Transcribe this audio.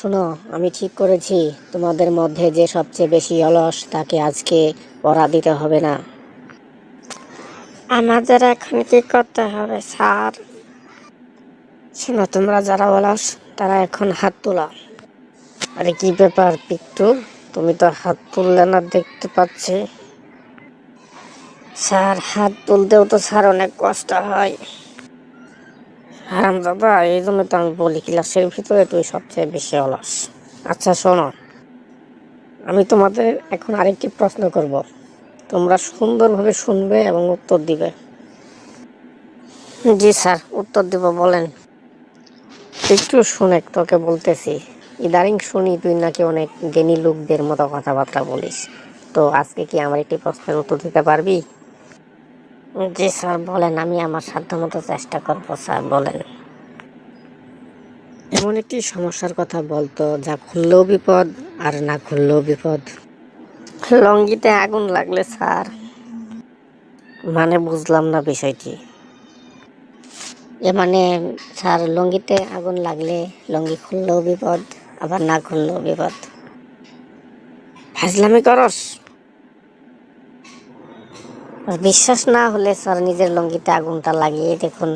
শোনো আমি ঠিক করেছি। তোমাদের মধ্যে যে সবচেয়ে বেশি অলস তাকে আজকে পড়া দিতে হবে না। আমাদের এখন কি করতে হবে স্যার? শোনো তোমরা যারা অলস তারা এখন হাত তোলা। আরে কি ব্যাপার পিকটু তুমি তো হাত তুললে না দেখতে পাচ্ছি। স্যার হাত তুলতেও তো স্যার অনেক কষ্ট হয়। হারাম দাদা, এই জন্য তো আমি বলি, ক্লাসের ভিতরে তুই সবচেয়ে বেশি অলস। আচ্ছা শোনো। আমি তোমাদের এখন আরেকটি প্রশ্ন করব। তোমরা সুন্দরভাবে শুনবে এবং উত্তর দিবে। জি স্যার, উত্তর দিব, বলেন। একটু শুনে তোকে বলতেছি। ইদারিং শুনি তুই নাকি অনেক জ্ঞানী লোকদের মতো কথাবার্তা বলিস। তো আজকে কি আমার একটি প্রশ্নের উত্তর দিতে পারবি? জি স্যার বলেন আমি আমার সাধ্যমতো চেষ্টা করব স্যার বলেন। এমন একটি সমস্যার কথা বলতো যা খুললেও বিপদ আর না খুললেও বিপদ। লঙ্গিতে আগুন লাগলে স্যার। মানে বুঝলাম না বিষয়টি। এ মানে স্যার লঙ্গিতে আগুন লাগলে লঙ্গি খুললেও বিপদ আবার না খুললেও বিপদ। ফাজলামি করস? বিশ্বাস না হলে স্যার নিজের লঙ্গিতে আগুনটা লাগিয়ে দেখুন।